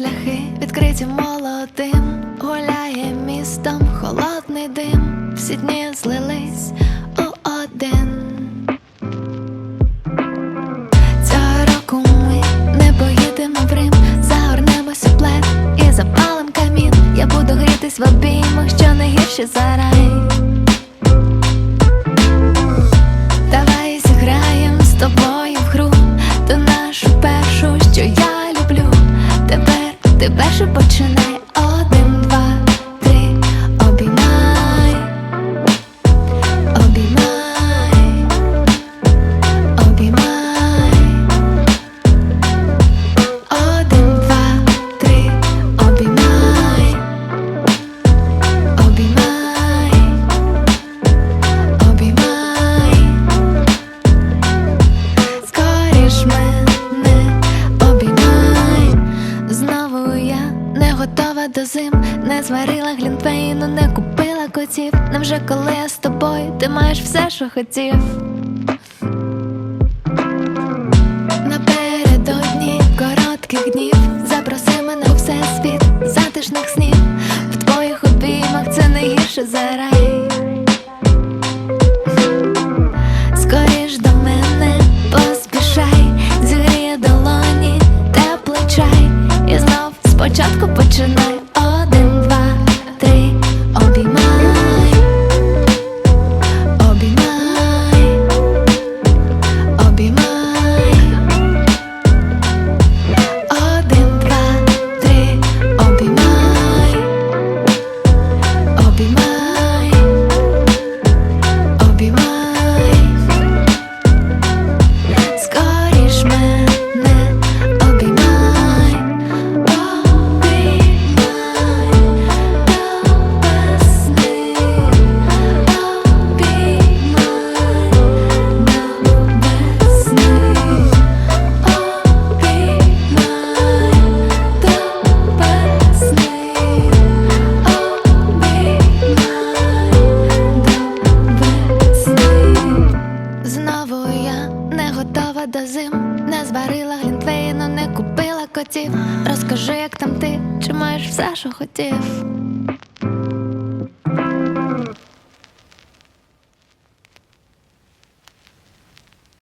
Шляхи відкриті молодим, гуляє містом холодний дим, всі дні злились у один. Цього року ми не поїдемо в Рим, загорнемось у плед і запалим камін. Я буду грітись в обіймах, що не гірше за рай. Давай зіграєм з тобою в гру, ту нашу першу, що я. Тепер ж перший готова до зим, не зварила глінтвейну, не купила котів. Нам вже коли я з тобою, ти маєш все, що хотів. Напередодні коротких днів запроси мене у всесвіт затишних снів. В твоїх обіймах це не гірше за рай. До зим, не зварила глінтвейну, не купила котів. Розкажи, як там ти, чи маєш все, що хотів.